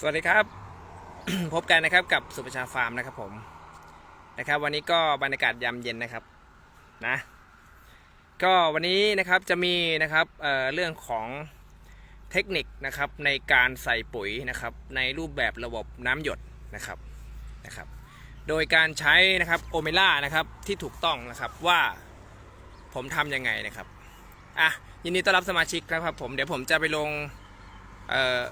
สวัสดีครับ พบกันนะครับกับสุประชาฟาร์มนะครับผมนะครับ วันนี้ก็บรรยากาศยามเย็นนะครับนะก็วันนี้นะครับจะมีนะครับเเรื่องของเทคนิคนะครับในการใส่ปุ๋ยนะครับในรูปแบบระบบน้ำหยดนะครับนะครับ โดยการใช้นะครับโอเมล่านะครับที่ถูกต้องนะครับว่าผมทำยังไงนะครับอะยินดีต้อนรับสมาชิกนะครับผมเดี๋ยวผมจะไปลงเอ่อ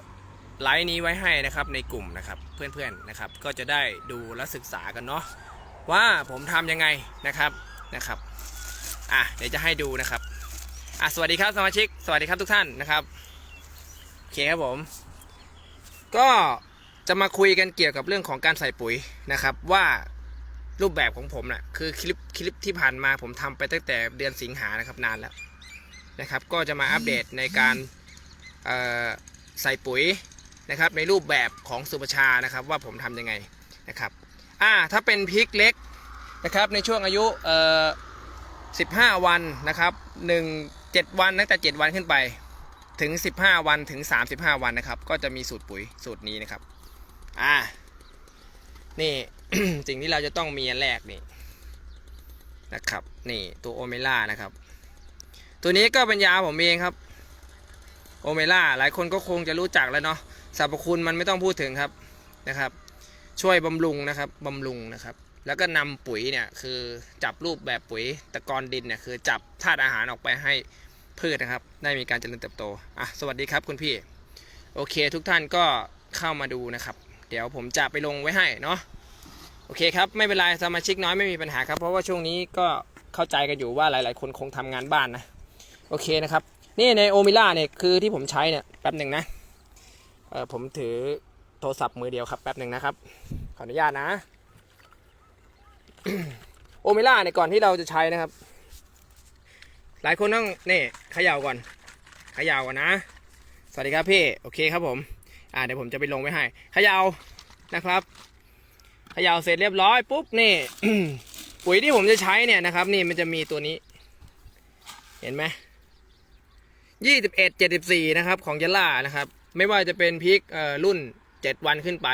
ไลน์นี้ไว้ให้นะครับในกลุ่มนะครับเพื่อนๆนะครับ ก็จะได้ดูและศึกษากันเนาะว่าผมทำยังไงนะครับนะครับอะเดี๋ยวจะให้ดูนะครับอะสวัสดีครับสมาชิก สวัสดีครับทุกท่านนะครับโอเคครับผม ก็จะมาคุยกันเกี่ยวกับเรื่องของการใส่ปุ๋ยนะครับว่ารูปแบบของผมนะ่ะคือคลิปคลิปที่ผ่านมาผมทำไปตั้งแต่เดือนสิงหานะครับนานแล้วนะครับ ก็จะมาอัปเดตในการใส่ปุ๋ย นะครับในรูปแบบของสุประชานะครับว่าผมทำยังไงนะครับอ่าถ้าเป็นพริกเล็กนะครับในช่วงอายุเอ่อ15 วันนะครับ1 7 วันตั้งแต่ 7 วันขึ้นไปถึง 15 วันถึง 35 วันนะครับ ก็จะมีสูตรปุ๋ยสูตรนี้นะครับอ่านี่ สิ่งที่เราจะต้องมีอันแรกนี่นะครับ นี่ตัวโอเมล่านะครับ ตัวนี้ก็เป็นยาผมเองครับ โอเมล่าหลายคนก็คงจะรู้จักแล้วเนาะสรรพคุณมันไม่ต้องพูดถึงครับนะครับ ช่วยบำรุงนะครับบำรุงนะครับ แล้วก็นำปุ๋ยเนี่ยคือจับรูปแบบปุ๋ยตะกอนดินเนี่ยคือจับธาตุอาหารออกไปให้พืชนะครับ ได้มีการเจริญเติบโตอะสวัสดีครับคุณพี่ โอเคทุกท่านก็เข้ามาดูนะครับ เดี๋ยวผมจะไปลงไว้ให้เนาะโอเคครับไม่เป็นไรสมาชิกน้อยไม่มีปัญหาครับ เพราะว่าช่วงนี้ก็เข้าใจกันอยู่ว่าหลาย ๆ คนคงทำงานบ้านนะโอเคนะครับ นี่ในโอมิล่าเนี่ยคือที่ผมใช้เนี่ยแป๊บหนึ่งนะเออผมถือโทรศัพท์มือเดียวครับแป๊บหนึ่งนะครับ ขออนุญาตนะโอมิล่าเนี่ยก่อนที่เราจะใช้นะครับ หลายคนต้องนี่เขย่าก่อนเขย่าก่อนนะ สวัสดีครับพี่โอเคครับผมอ่าเดี๋ยวผมจะไปลงไว้ให้เขย่านะครับเขย่าเสร็จเรียบร้อยปุ๊บนี่ปุ๋ยที่ผมจะใช้เนี่ยนะครับ นี่มันจะมีตัวนี้ เห็นไหม ยี่สิบเอ็ดเจ็ดสิบสี่นะครับของยาล่านะครับ ไม่ว่าจะเป็นพริกรุ่นเจ็ดวันขึ้นไป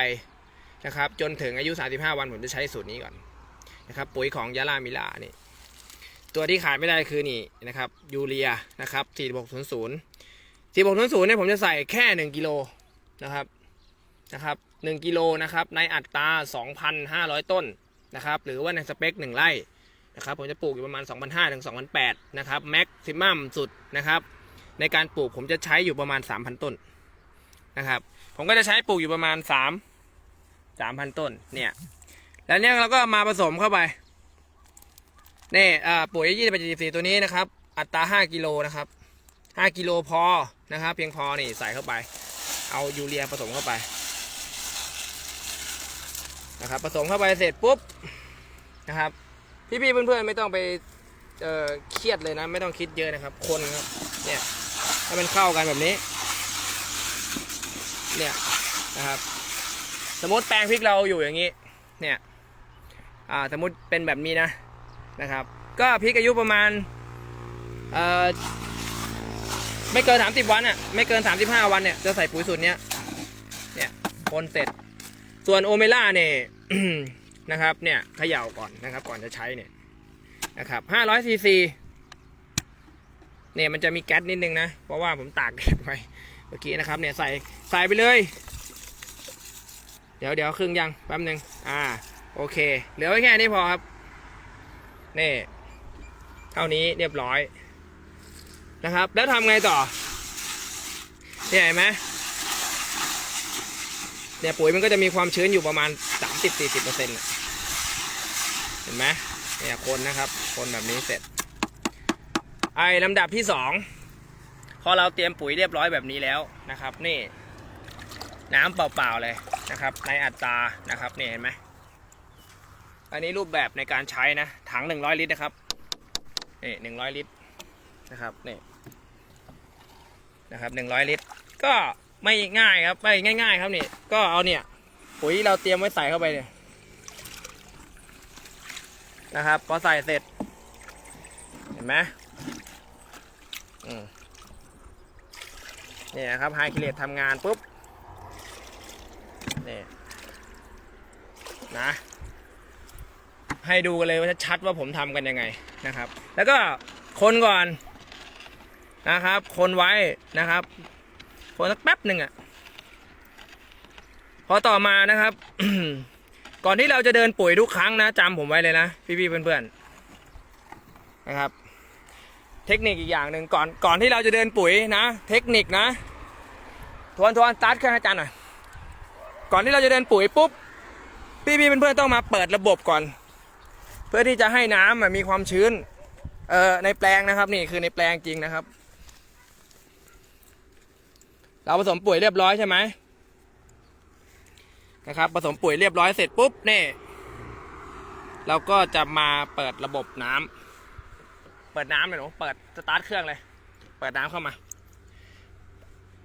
นะครับ จนถึงอายุสาสิบห้าวันผมจะใช้สูตรนี้ก่อนนะครับ ปุ๋ยของยาล่ามิลานี่ตัวที่ขาดไม่ได้คือนี่นะครับยูเรียนะครับสี่หกศูนย์ศูนย์สี่หกศูนย์ศูนย์เนี่ยผมจะใส่แค่หนึ่งกิโลนะครับนะครับหนึ่งกิโลนะครับในอัตราสองพันห้าร้อยต้นนะครับหรือว่าในสเปคหนึ่งไร่นะครับผมจะปลูกอยู่ประมาณ 2,500ถึง2,800นะครับแม็กซิมัมสุดนะครับ ในการปลูกผมจะใช้อยู่ประมาณ 3,000 ต้นนะครับ ผมก็จะใช้ปลูกอยู่ประมาณ 3 3,000 ต้นเนี่ยแล้วเนี่ยเราก็มาผสมเข้าไปนี่ปุ๋ยยี่สิบจุดสี่ตัวนี้นะครับ อัตรา 5 กิโลนะครับ 5 กิโลพอนะครับ เพียงพอนี่ใส่เข้าไป เอายูเรียผสมเข้าไปนะครับผสมเข้าไปเสร็จปุ๊บนะครับ พี่ๆเพื่อนๆไม่ต้องไปเเครียดเลยนะ ไม่ต้องคิดเยอะนะครับ คนครับเนี่ย ให้มันเข้ากันแบบนี้ เนี่ยนะครับ สมมติแปลงพริกเราอยู่อย่างนี้ เนี่ย อ่า สมมติเป็นแบบนี้นะ นะครับ ก็พริกอายุประมาณ เอ่อ ไม่เกิน 30 วันอะ ไม่เกิน 35 วันเนี่ย จะใส่ปุ๋ยสูตรเนี้ย เนี่ยคนเสร็จ ส่วนโอเมล่าเนี่ยนะครับ เนี่ยเขย่าก่อนนะครับ ก่อนจะใช้เนี่ย นะครับ500ซีซี เนี่ยมันจะมีแก๊สนิดนึงนะ เพราะว่าผมตากแดดไว้เมื่อกี้นะครับ เนี่ยใส่ใส่ไปเลย เดี๋ยวเดี๋ยวครึ่งยังแป๊บหนึ่งอ่า โอเค เหลือไว้แค่นี้พอครับนี่เท่านี้เรียบร้อยนะครับ แล้วทำไงต่อเนี่ยเห็นไหมเนี่ยปุ๋ยมันก็จะมีความชื้นอยู่ประมาณ 30-40%เเห็นไหมเนี่ยคนนะครับ คนแบบนี้เสร็จ ไอ้ลำดับที่สองพอเราเตรียมปุ๋ยเรียบร้อยแบบนี้แล้วนะครับ นี่ น้ำเปล่าๆเลยนะครับ ในอัตรานะครับนี่เห็นไหมอันนี้รูปแบบในการใช้นะถัง100ลิตรนะครับนี่100ลิตรนะครับนี่นะครับ100ลิตร ก็ไม่ง่ายครับไม่ง่าย ๆ ครับนี่ก็เอาเนี่ยปุ๋ยเราเตรียมไว้ใส่เข้าไปเนี่ยนะครับพอใส่เสร็จ เห็นไหม นี่นะครับไฮคิเลตทำงานปุ๊บนี่นะ ให้ดูกันเลยว่าชัดว่าผมทำกันยังไงนะครับ แล้วก็คนก่อนนะครับ คนไว้นะครับ คนสักแป๊บหนึ่งอะ่ะพอต่อมานะครับ ก่อนที่เราจะเดินปุ๋ยทุกครั้งนะจำผมไว้เลยนะ พี่ๆเพื่อนๆนะครับ ทคนิคอีกอย่างหนึ่งก่อนก่อนที่เราจะเดินปุ๋ยนะ เทคนิคนะ ทวนทวนสตาร์ทเครื่องอาจารย์หน่อยก่อนที่เราจะเดินปุ๋ยปุ๊บพี่ๆเพื่อนๆต้องมาเปิดระบบก่อน เพื่อที่จะให้น้ำอะมีความชื้นเอ่อในแปลงนะครับนี่คือในแปลงจริงนะครับ เราผสมปุ๋ยเรียบร้อยใช่ไหมนะครับ ผสมปุ๋ยเรียบร้อยเสร็จปุ๊บนี่เราก็จะมาเปิดระบบน้ำ เปิดน้ำเลยหนูเปิดสตาร์ทเครื่องเลย เปิดน้ำเข้ามา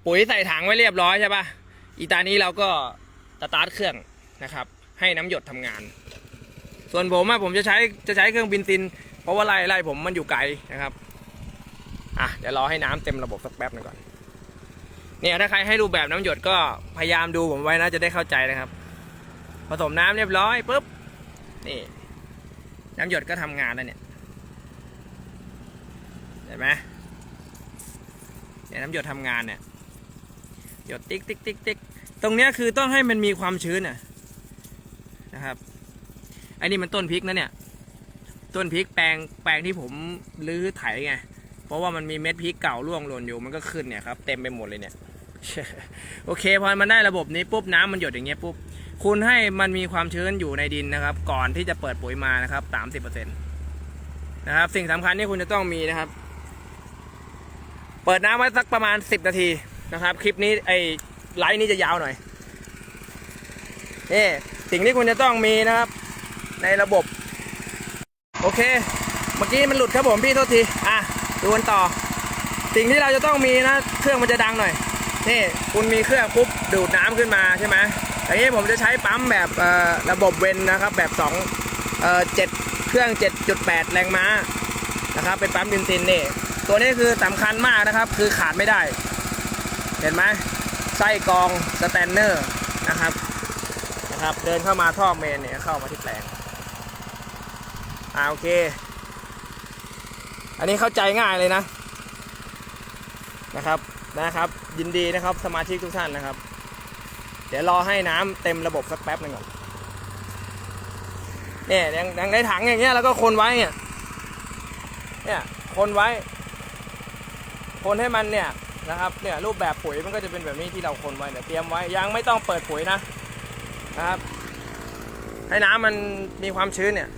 ปุ๋ยใส่ถังไว้เรียบร้อยใช่ปะอีตานี้เราก็สตาร์ทเครื่องนะครับ ให้น้ำหยดทำงาน ส่วนผมอะผมจะใช้จะใช้เครื่องบินซิน เพราะว่าไล่ไล่ผมมันอยู่ไกลนะครับอะเดี๋ยวรอให้น้ำเต็มระบบสักแป๊บหนึงก่อนเนี่ยถ้าใครให้รูปแบบน้ำหยดก็พยายามดูผมไว้นะจะได้เข้าใจนะครับ ผสมน้ำเรียบร้อยปุ๊บนี่น้ำหยดก็ทำงานแล้วเนี่ย เห็นไหมเนี่ยน้ำหยดทำงานเนี่ยหยดติ๊กติ๊กติ๊กติ๊กตรงเนี้ยคือต้องให้มันมีความชื้นน่ะนะครับไอ้นี่มันต้นพริกนะเนี่ยต้นพริกแปลงแปลงที่ผมรื้อไถไงเพราะว่ามันมีเม็ดพริกเก่าร่วงหล่นอยู่มันก็ขึ้นเนี่ยครับเต็มไปหมดเลยเนี่ยโอเคพอมันได้ระบบนี้ปุ๊บน้ำมันหยดอย่างเงี้ยปุ๊บคุณให้มันมีความชื้นอยู่ในดินนะครับ ก่อนที่จะเปิดปุ๋ยมานะครับสามสิบเปอร์เซ็นต์นะครับสิ่งสำคัญที่คุณจะต้องมีนะครับ เปิดน้ำไว้สักประมาณ 10 นาทีนะครับ คลิปนี้ไอไลฟ์นี้จะยาวหน่อยนี่สิ่งที่คุณจะต้องมีนะครับ ในระบบ โอเค เมื่อกี้มันหลุดครับผมพี่โทษที อะดูกันต่อ สิ่งที่เราจะต้องมีนะ เครื่องมันจะดังหน่อย นี่คุณมีเครื่องปุ๊บดูดน้ำขึ้นมาใช่ไหมอย่างนี้ผมจะใช้ปั๊มแบบเอ่อระบบเวนนะครับ แบบ2เอ่อ7เครื่อง 7.8 แรงม้านะครับ เป็นปั๊มบินซินนี่ ตัวนี้คือสำคัญมากนะครับ คือขาดไม่ได้ เห็นไหมไส้กรองสแตนเนอร์นะครับนะครับ เดินเข้ามาท่อเมนเนี่ยเข้ามาที่แปลงอ่าโอเค อันนี้เข้าใจง่ายเลยนะนะครับนะครับ ยินดีนะครับสมาชิกทุกท่านนะครับ เดี๋ยวรอให้น้ำเต็มระบบสักแป๊บหนึ่งก่อนเนี่ยย่างย่างในถังอย่างเงี้ยแล้วก็คนไว้เนี่ยเนี่ยคนไว้ คนให้มันเนี่ยนะครับเนี่ยรูปแบบปุ๋ยมันก็จะเป็นแบบนี้ที่เราคนไว้เนี่ยเตรียมไว้ยังไม่ต้องเปิดปุ๋ยนะนะครับ ให้น้ำมันมีความชื้นเนี่ย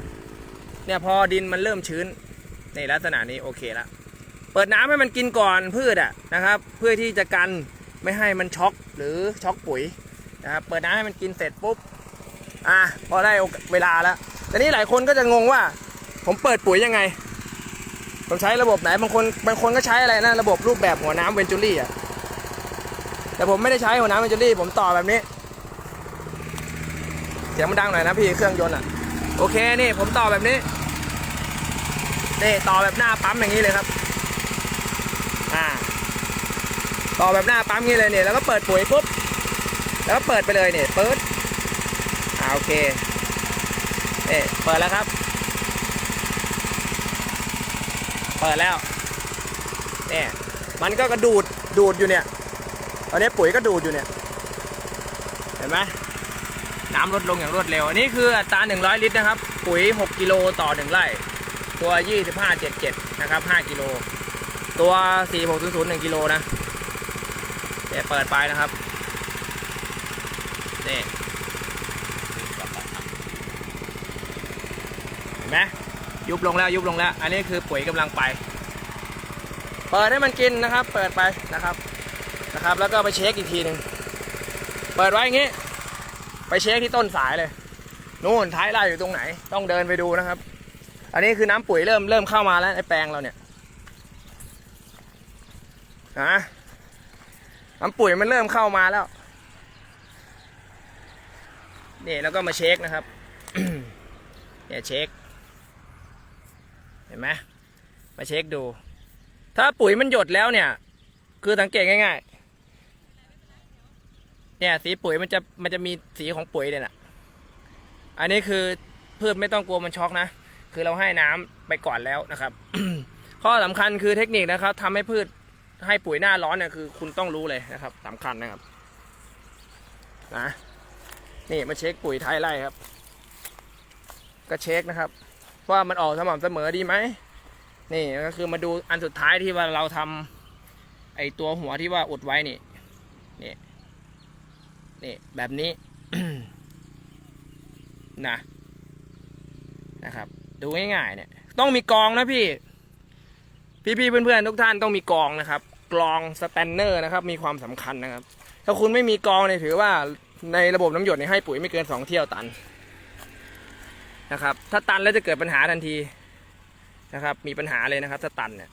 เนี่ยพอดินมันเริ่มชื้นในลักษณะนี้โอเคแล้วเปิดน้ำให้มันกินก่อนพืชอะนะครับ เพื่อที่จะกันไม่ให้มันช็อกหรือช็อกปุ๋ยนะครับเปิดน้ำให้มันกินเสร็จปุ๊บอะพอได้เวลาแล้วแต่นี้หลายคนก็จะงงว่า ผมเปิดปุ๋ยยังไง ผมใช้ระบบไหนบางคนบางคนก็ใช้อะไรนะระบบรูปแบบหัวน้ำเวนจูรี่อะแต่ผมไม่ได้ใช้หัวน้ำเวนจูรี่ผมต่อแบบนี้ เสียงมันดังหน่อยนะพี่เครื่องยนต์อะโอเคนี่ผมต่อแบบนี้นี่ต่อแบบหน้าปั๊มอย่างนี้เลยครับอ่าต่อแบบหน้าปั๊มงี้เลยเนี่ยแล้วก็เปิดปุ๋ยปุ๊บแล้วก็เปิดไปเลยเนี่ยเปิดอ่าโอเคนี่เปิดแล้วครับ เปิดแล้วเนี่ยมันก็กระดูดดูดอยู่เนี่ยตอนนี้ปุ๋ยก็ดูดอยู่เนี่ย เห็นไหมน้ำลดลงอย่างรวดเร็ว อันนี้คืออัตรา 100 ลิตรนะครับ ปุ๋ย 6 กิโลต่อ 1 ไร่ ตัว 2577 นะครับ 5 กิโลตัว 4600 1กิโลนะเดี๋ยวเปิดไปนะครับ นี่เห็นไหม ยุบลงแล้วยุบลงแล้ว อันนี้คือปุ๋ยกำลังไป เปิดให้มันกินนะครับ เปิดไปนะครับนะครับ แล้วก็ไปเช็คอีกทีหนึ่งเปิดไว้อย่างงี้ ไปเช็คที่ต้นสายเลยนู่นท้ายไร่อยู่ตรงไหน ต้องเดินไปดูนะครับ อันนี้คือน้ำปุ๋ยเริ่มเริ่มเข้ามาแล้วในแปลงเราเนี่ยฮะน้ำปุ๋ยมันเริ่มเข้ามาแล้วนี่แล้วก็มาเช็คนะครับเนี่ยเช็ค ห็นไหมมาเช็คดู ถ้าปุ๋ยมันหยดแล้วเนี่ย คือสังเกตง่ายๆ เนี่ยสีปุ๋ยมันจะมันจะมีสีของปุ๋ยเนี่ยนะอันนี้คือพืชไม่ต้องกลัวมันช็อกนะ คือเราให้น้ำไปก่อนแล้วนะครับ ข้อสำคัญคือเทคนิคนะครับทำให้พืชให้ปุ๋ยหน้าร้อนเนี่ยคือคุณต้องรู้เลยนะครับสำคัญนะครับ นะ นี่มาเช็คปุ๋ยท้ายไร่ครับ ก็เช็คนะครับ ว่ามันออกสม่ำเสมอดีไหมนี่ก็คือมาดูอันสุดท้ายที่ว่าเราทำไอตัวหัวที่ว่าอุดไว้นี่นี่นี่แบบนี้นะนะครับ ดูง่ายๆเนี่ย ต้องมีกรองนะพี่ พี่ๆเพื่อนๆทุกท่านต้องมีกรองนะครับกรองสแตนเนอร์นะครับ มีความสำคัญนะครับ ถ้าคุณไม่มีกรองเนี่ยถือว่าในระบบน้ำหยดเนี่ยให้ปุ๋ยไม่เกินสองเที่ยวตัน นะครับ ถ้าตันแล้วจะเกิดปัญหาทันทีนะครับ มีปัญหาเลยนะครับ ถ้าตันเนี่ย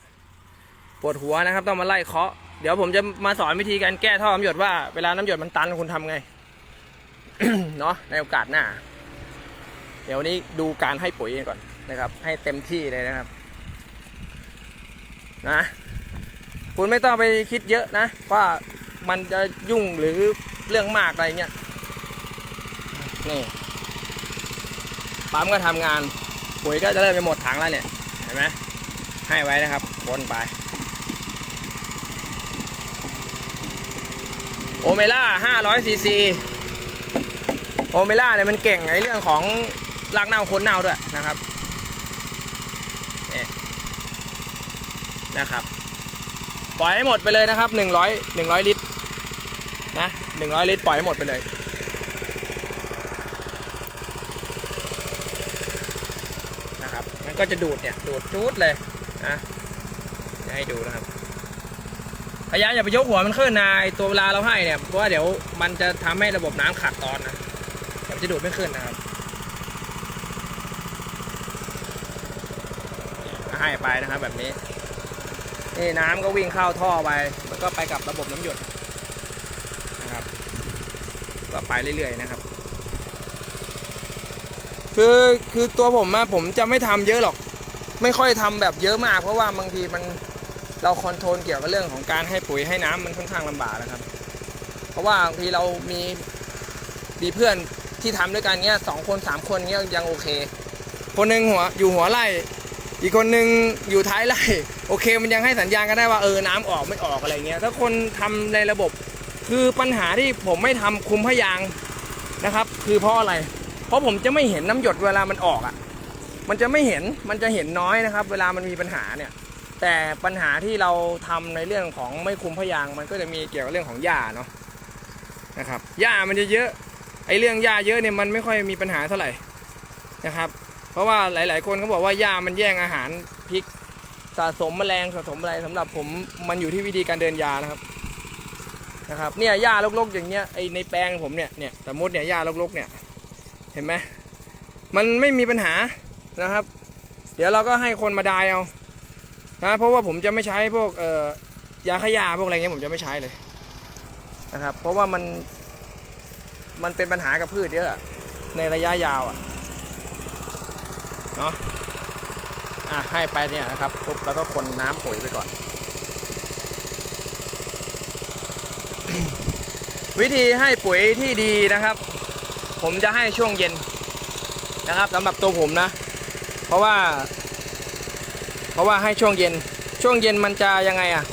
ปวดหัวนะครับ ต้องมาไล่เคาะเดี๋ยวผมจะมาสอนวิธีการแก้ท่อน้ำหยดว่าเวลาน้ำหยดมันตันคุณทำไงเนาะในโอกาสหน้า เดี๋ยวนี้ดูการให้ปุ๋ยก่อนนะครับ ให้เต็มที่เลยนะครับ นะ คุณไม่ต้องไปคิดเยอะนะ ว่ามันจะยุ่งหรือเรื่องมากอะไรเงี้ยนี่ ปั๊มก็ทำงานปุ๋ยก็จะเริ่มจะหมดถังแล้วเนี่ยเห็นไหมให้ไว้นะครับวนไป โอเมล่า500ซีซีโอเมล่าเนี่ยมันเก่งในเรื่องของรากเน่าโคนเน่าด้วยนะครับนี่นะครับ ปล่อยให้หมดไปเลยนะครับหนึ่งร้อยหนึ่งร้อยลิตรนะหนึ่งร้อยลิตรปล่อยให้หมดไปเลยนะครับมัน ก็จะดูดเนี่ยดูดจูดเลยนะให้ดูนะครับพยายามอย่าไปยกหัวมันขึ้นนะไอตัวเวลาเราให้เนี่ยเพราะว่าเดี๋ยวมันจะทำให้ระบบน้ำขาดตอนนะมันจะดูดไม่ขึ้นนะครับให้ไปนะครับแบบนี้นี่น้ำก็วิ่งเข้าท่อไปมันก็ไปกับระบบน้ำหยดนะครับ ก็ไปเรื่อยๆนะครับ คือคือตัวผมอะผมจะไม่ทำเยอะหรอก ไม่ค่อยทำแบบเยอะมาก เพราะว่าบางทีมันเราคอนโทรลเกี่ยวกับเรื่องของการให้ปุ๋ยให้น้ำมันค่อนข้างลำบากนะครับ เพราะว่าบางทีเรามีมีเพื่อนที่ทำด้วยกันเงี้ยสองคนสามคนเงี้ยยังโอเค คนหนึ่งหัวอยู่หัวไร่ อีกคนหนึ่งอยู่ท้ายไร่โอเค มันยังให้สัญญาณกันได้ว่าเออน้ำออกไม่ออกอะไรเงี้ยถ้าคนทำในระบบคือปัญหาที่ผมไม่ทำคุมพยางนะครับ คือเพราะอะไร เพราะผมจะไม่เห็นน้ำหยดเวลามันออกอะ มันจะไม่เห็นมันจะเห็นน้อยนะครับ เวลามันมีปัญหาเนี่ย แต่ปัญหาที่เราทำในเรื่องของไม่คุมพยางมันก็จะมีเกี่ยวกับเรื่องของหญ้าเนาะนะครับหญ้ามันจะเยอะไอ้เรื่องหญ้าเยอะเนี่ยมันไม่ค่อยมีปัญหาเท่าไหร่นะครับ เพราะว่าหลาย ๆ คนเขาบอกว่าหญ้ามันแย่งอาหารพริกสะสมแมลงสะสมอะไรสำหรับผมมันอยู่ที่วิธีการเดินยานะครับนะครับเนี่ยหญ้ารกๆอย่างเงี้ยไอในแปลงผมเนี่ยเนี่ยสมมติเนี่ยหญ้ารกๆเนี่ย เห็นไหมมันไม่มีปัญหานะครับ เดี๋ยวเราก็ให้คนมาดายเอานะเพราะว่าผมจะไม่ใช้พวกเอ่อยาขยาพวกอะไรเงี้ยผมจะไม่ใช้เลยนะครับ เพราะว่ามันมันเป็นปัญหากับพืชเยอะในระยะยาวอะเนาะอะให้ไปเนี่ยนะครับปุ๊บแล้วก็คนน้ำปุ๋ยไปก่อน วิธีให้ปุ๋ยที่ดีนะครับ ผมจะให้ช่วงเย็นนะครับสำหรับตัวผมนะ เพราะว่า เพราะว่าให้ช่วงเย็น ช่วงเย็นมันจะยังไงอะ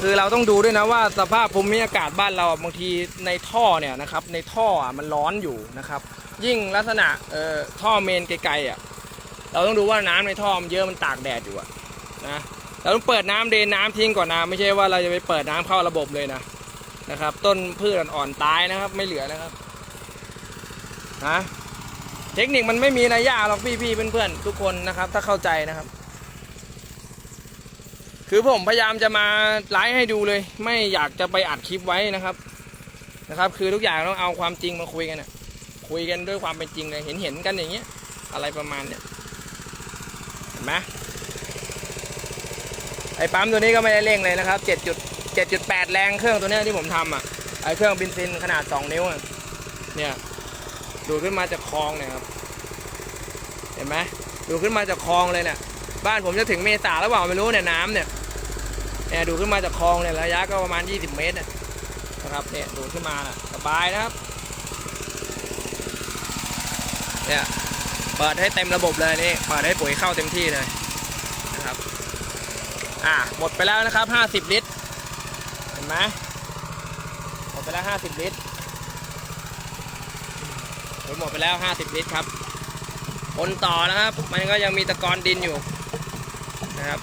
คือเราต้องดูด้วยนะว่า สภาพภูมิอากาศบ้านเราบางทีในท่อเนี่ยนะครับ ในท่ออะมันร้อนอยู่นะครับ ยิ่งลักษณะเอ่อท่อเมนไกลๆอะเราต้องดูว่าน้ำในท่อมันเยอะมันตากแดดอยู่อะนะเราต้องเปิดน้ำเดนน้ำทิ้งก่อนนะไม่ใช่ว่าเราจะไปเปิดน้ำเข้าระบบเลยนะนะครับ ต้นพืชอ่อนๆตายนะครับ ไม่เหลือนะครับ นะเทคนิคมันไม่มีอะไรยากหรอกพี่ๆเพื่อนๆทุกคนนะครับ ถ้าเข้าใจนะครับ คือผมพยายามจะมาไลฟ์ให้ดูเลย ไม่อยากจะไปอัดคลิปไว้นะครับนะครับ คือทุกอย่างต้องเอาความจริงมาคุยกันนะคุยกันด้วยความเป็นจริงเลยเห็นเห็นๆกันอย่างเงี้ย อะไรประมาณเนี้ยเห็นไหมไอ้ปั๊มตัวนี้ก็ไม่ได้เร่งเลยนะครับ7จุด7.8แปดแรงเครื่องตัวเนี้ยที่ผมทำอะไอ้เครื่องบินซินขนาด2นิ้วอะเนี่ย ดูขึ้นมาจากคลองเนี่ยครับเห็นไหมดูขึ้นมาจากคลองเลยเนี่ยบ้านผมจะถึงเมษาแล้วเปล่าไม่รู้เนี่ยน้ำเนี่ยเนี่ยดูขึ้นมาจากคลองเนี่ยระยะก็ประมาณ 20 เมตรนะครับเนี่ยดูขึ้นมานะสบายนะครับเนี่ยเปิดให้เต็มระบบเลยนี่เปิดให้ปุ๋ยเข้าเต็มที่เลยนะครับอะหมดไปแล้วนะครับ 50 ลิตรเห็นไหมหมดไปแล้ว 50 ลิตร ปุ๋ยหมดไปแล้ว 50 ลิตรครับคนต่อนะครับ มันก็ยังมีตะกอนดินอยู่นะครับ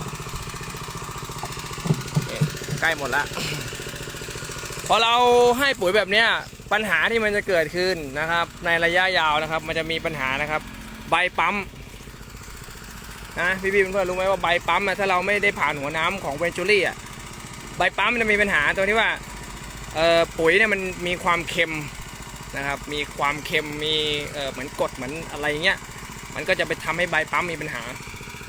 ใกล้หมดละพอเราให้ปุ๋ยแบบเนี้ยปัญหาที่มันจะเกิดขึ้นนะครับ ในระยะยาวนะครับ มันจะมีปัญหานะครับ ใบปั๊มนะพี่ๆเพื่อนรู้ไหมว่าใบปั๊มถ้าเราไม่ได้ผ่านหัวน้ำของเวนจูรี่อะใบปั๊มมันจะมีปัญหาตัวที่ว่าปุ๋ยเนี่ยมันมีความเค็ม นะครับ มีความเค็มมีเเหมือนกดเหมือนอะไรเงี้ยมันก็จะไปทำให้ใบปั๊มมีปัญหา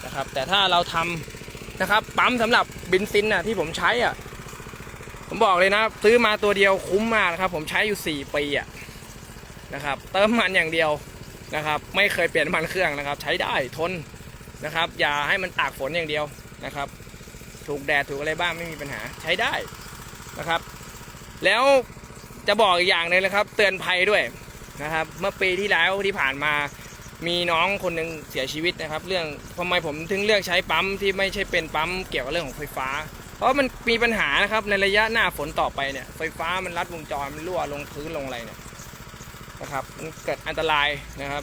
นะครับ แต่ถ้าเราทำนะครับปั๊มสำหรับบินซินน่ะที่ผมใช้อะผมบอกเลยนะซื้อมาตัวเดียวคุ้มมากนะครับ ผมใช้อยู่ 4 ปีอะนะครับ เติมมันอย่างเดียวนะครับ ไม่เคยเปลี่ยนมันเครื่องนะครับ ใช้ได้ทนนะครับ อย่าให้มันตากฝนอย่างเดียวนะครับ ถูกแดดถูกอะไรบ้างไม่มีปัญหาใช้ได้นะครับ แล้ว จะบอกอีกอย่างหนึ่งนะครับ เตือนภัยด้วยนะครับ เมื่อปีที่แล้วที่ผ่านมามีน้องคนหนึ่งเสียชีวิตนะครับ เรื่องทำไมผมถึงเลือกใช้ปั๊มที่ไม่ใช่เป็นปั๊มเกี่ยวกับเรื่องของไฟฟ้า เพราะมันมีปัญหานะครับในระยะหน้าฝนต่อไปเนี่ยไฟฟ้ามันรัดวงจรมันรั่วลงพื้นลงอะไรเนี่ยนะครับมันเกิดอันตรายนะครับ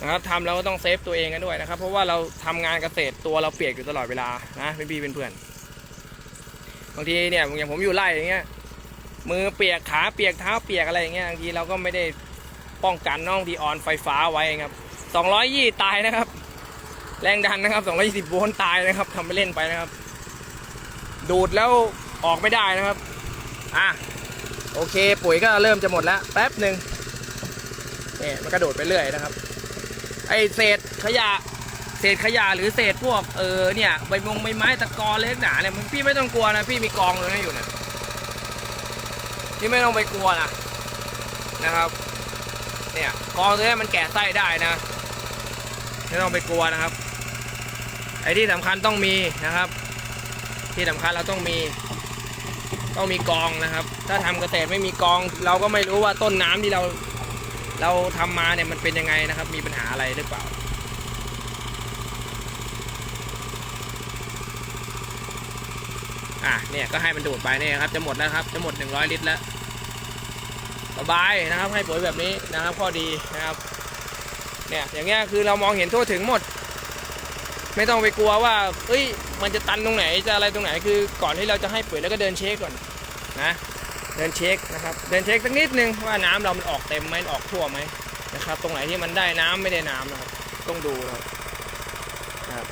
นะครับทำแล้วก็ต้องเซฟตัวเองกันด้วยนะครับ เพราะว่าเราทำงานเกษตรตัวเราเปียกอยู่ตลอดเวลานะพี่พี่ๆเพื่อนบางทีเนี่ยอย่างผมอยู่ไร่อย่างเงี้ย มือเปียกขาเปียกเท้าเปียกอะไรอย่างเงี้ยบางทีเราก็ไม่ได้ป้องกันน้องที่ออนไฟฟ้าไว้ครับ200ยี่ตายนะครับ แรงดันนะครับ220โวลต์ตายนะครับทำไปเล่นไปนะครับ ดูดแล้วออกไม่ได้นะครับ อะโอเค ปุ๋ยก็เริ่มจะหมดแล้ว แป๊บหนึ่งเนี่ยมันกระโดดไปเรื่อยนะครับ ไอเศษขยะเศษขยะหรือเศษพวกเออเนี่ยใบมงใบไม้ตะกอนเล็กหนาเนี่ยมันพี่ไม่ต้องกลัวนะพี่มีกองเลยนะอยู่นะ พี่ไม่ต้องไปกลัวนะนะครับ เนี่ยกองตัวนี้มันแกะไส้ได้นะ ไม่ต้องไปกลัวนะครับ ไอ้ที่สำคัญต้องมีนะครับ ที่สำคัญเราต้องมีต้องมีกองนะครับ ถ้าทำเกษตรไม่มีกอง เราก็ไม่รู้ว่าต้นน้ำที่เราเราทำมาเนี่ยมันเป็นยังไงนะครับ มีปัญหาอะไรหรือเปล่าอะเนี่ยก็ให้มันดูดไปเนี่ยครับจะหมดแล้วครับจะหมด 100 ลิตรแล้ว สบายนะครับ ให้ปุ๋ยแบบนี้นะครับข้อดีนะครับ เนี่ยอย่างเงี้ยคือเรามองเห็นทั่วถึงหมด ไม่ต้องไปกลัวว่าเอ้ยมันจะตันตรงไหนจะอะไรตรงไหนคือก่อนที่เราจะให้ปุ๋ยแล้วก็เดินเช็คก่อนนะเดินเช็คนะครับเดินเช็คสักนิดนึงว่าน้ำเรามันออกเต็มไหมออกทั่วไหมนะครับ ตรงไหนที่มันได้น้ำไม่ได้น้ำนะครับต้องดูนะครับนะครับ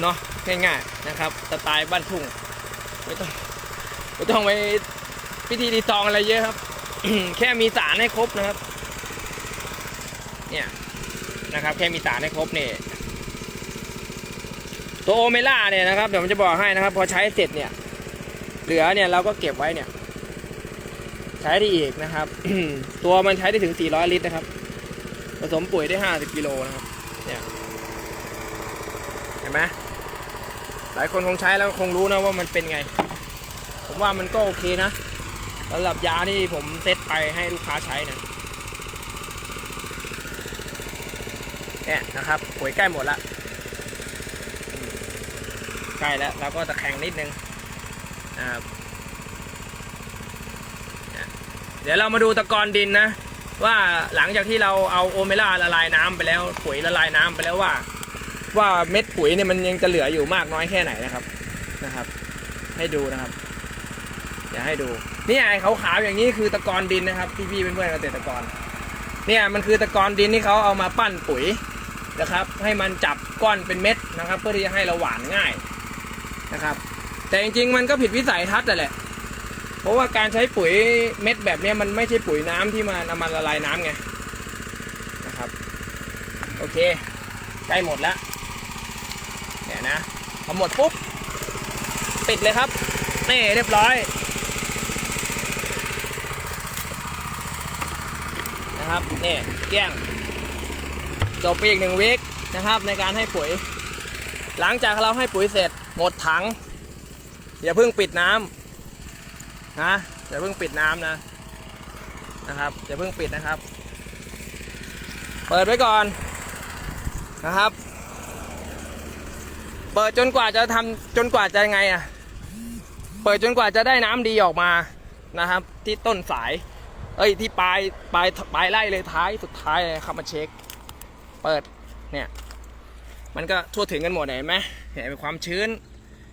เนาะง่ายๆนะครับสไตล์บ้านทุ่งไม่ต้องไม่ต้องไป พิธีรีตองอะไรเยอะครับ แค่มีสารให้ครบนะครับ เนี่ยนะครับ แค่มีสารให้ครบเนี่ยตัวโอเมล่าเนี่ยนะครับเดี๋ยวผมจะบอกให้นะครับ พอใช้เสร็จเนี่ย เหลือเนี่ยเราก็เก็บไว้เนี่ย ใช้ได้อีกนะครับ ตัวมันใช้ได้ถึง 400 ลิตรนะครับ ผสมปุ๋ยได้ 50กิโลนะครับ เนี่ยเห็นไหมหลายคนคงใช้แล้วคงรู้นะว่ามันเป็นไง ผมว่ามันก็โอเคนะ สำหรับยาที่ผมเซตไปให้ลูกค้าใช้นะเนี่ยนะครับปุ๋ยใกล้หมดละใกล้แล้วเราก็ตะแคงนิดนึงนะครับเดี๋ยวเรามาดูตะกอนดินนะ ว่าหลังจากที่เราเอาโอเมล่าละลายน้ำไปแล้วปุ๋ยละลายน้ำไปแล้วว่า ว่าเม็ดปุ๋ยเนี่ยมันยังจะเหลืออยู่มากน้อยแค่ไหนนะครับนะครับ ให้ดูนะครับ เดี๋ยวให้ดู เนี่ยไอ้ขาวๆอย่างนี้คือตะกอนดินนะครับพี่ๆเพื่อนๆเกษตรกร เนี่ยมันคือตะกอนดินที่เขาเอามาปั้นปุ๋ยนะครับ ให้มันจับก้อนเป็นเม็ดนะครับ เพื่อที่จะให้เราหวานง่ายนะครับ แต่จริงๆมันก็ผิดวิสัยทัศน์แหละ เพราะว่าการใช้ปุ๋ยเม็ดแบบนี้มันไม่ใช่ปุ๋ยน้ำที่มันเอามาละลายน้ำไงนะครับ โอเคใกล้หมดแล้วเนี่ยนะพอหมดปุ๊บปิดเลยครับนี่เรียบร้อย นะครับนี่เกลี้ยงจบไปอีกหนึ่งวิกนะครับ ในการให้ปุ๋ย หลังจากเราให้ปุ๋ยเสร็จหมดถังอย่าเพิ่งปิดน้ำนะอย่าเพิ่งปิดน้ำนะนะครับอย่าเพิ่งปิดนะครับ เปิดไว้ก่อนนะครับ เปิดจนกว่าจะทำจนกว่าจะไงอะเปิดจนกว่าจะได้น้ำดีออกมานะครับ ที่ต้นสาย เอ้ยที่ปลายปลายปลายไล่เลยท้ายสุดท้ายเลยครับมาเช็ค เปิดเนี่ยมันก็ทั่วถึงกันหมดเห็นไหมเห็นความชื้น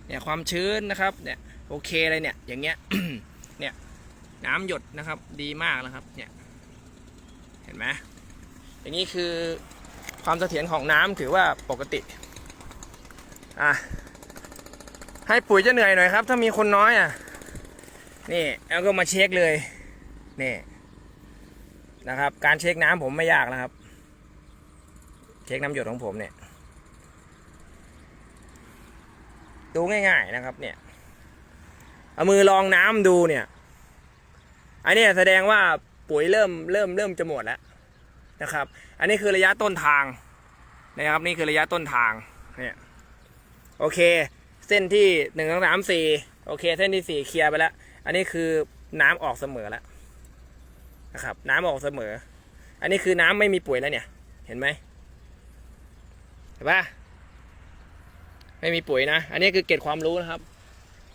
เนี่ยความชื้นนะครับเนี่ยโอเคเลยเนี่ยอย่างเงี้ยเนี่ยน้ำหยดนะครับดีมากนะครับเนี่ยเห็นไหมอย่างนี้คือความเสถียรของน้ำถือว่าปกติอะให้ปุ๋ยจะเหนื่อยหน่อยครับ ถ้ามีคนน้อยอะนี่แล้วก็มาเช็คเลยนี่ นะครับ การเช็คน้ำผมไม่ยากนะครับ เช็คน้ำหยดของผมเนี่ย ดูง่าย ๆนะครับ เนี่ย เอามือลองน้ำดูเนี่ย อันนี้แสดงว่าปุ๋ยเริ่มเริ่มเริ่มจะหมดแล้วนะครับ อันนี้คือระยะต้นทางนะครับ นี่คือระยะต้นทางเนี่ยโอเค เส้นที่หนึ่งสองสามสี่โอเค เส้นที่สี่เคลียร์ไปแล้ว อันนี้คือน้ำออกเสมอแล้ว นะครับ น้ำออกเสมอ อันนี้คือน้ำไม่มีปุ๋ยแล้วเนี่ย เห็นไหมเห็นปะไม่มีปุ๋ยนะ อันนี้คือเก็บความรู้นะครับ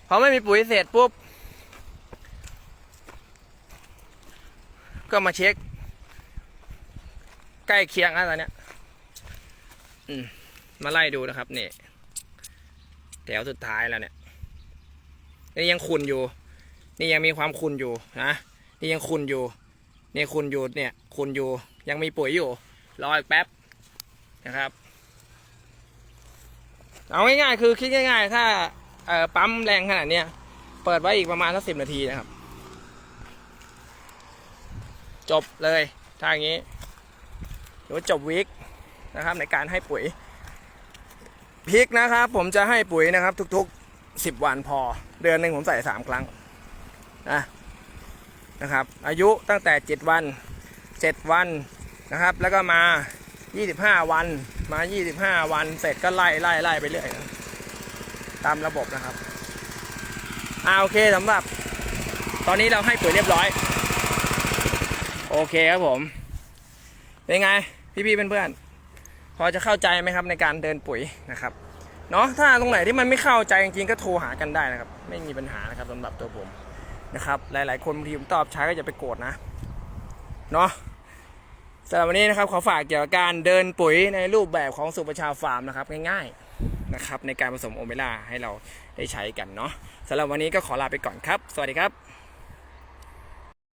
พอไม่มีปุ๋ยเสร็จปุ๊บ ก็มาเช็ค ใกล้เคียงแล้วตอนเนี้ยอืมมาไล่ดูนะครับนี่แถวสุดท้ายแล้วเนี่ยนี่ยังขุนอยู่ นี่ยังมีความขุนอยู่นะ นี่ยังขุนอยู่ นี่ขุนอยู่เนี่ยขุนอยู่ยังมีปุ๋ยอยู่ รออีกแป๊บนะครับ เอาง่ายๆคือคิดง่ายๆ ถ้าเอ่อปั๊มแรงขนาดเนี้ยเปิดไว้อีกประมาณสักสิบนาทีนะครับ จบเลยถ้าอย่างนี้หรือว่าจบวิกนะครับในการให้ปุ๋ยพริกนะครับ ผมจะให้ปุ๋ยนะครับทุกๆ 10 วันพอ เดือนหนึ่งผมใส่ 3 ครั้งนะ นะครับ อายุตั้งแต่ 7 วัน 7 วันนะครับ แล้วก็มา 25 วัน มา 25 วันเสร็จก็ไล่ไล่ไล่ไปเรื่อยนะตามระบบนะครับอ่าโอเคสำหรับ ตอนนี้เราให้ปุ๋ยเรียบร้อย โอเคครับผม เป็นไง พี่ๆเพื่อนๆพอจะเข้าใจไหมครับในการเดินปุ๋ยนะครับเนาะถ้าตรงไหนที่มันไม่เข้าใจจริงๆก็โทรหากันได้นะครับ ไม่มีปัญหานะครับสำหรับตัวผม นะครับ หลายๆ คนบางทีผมตอบช้าก็จะไปโกรธนะ เนาะสำหรับวันนี้นะครับขอฝากเกี่ยวกับการเดินปุ๋ยในรูปแบบของสุประชาฟาร์มนะครับ ง่ายๆนะครับในการผสมโอเมล่าให้เราได้ใช้กันเนาะสำหรับวันนี้ก็ขอลาไปก่อนครับ สวัสดีครับ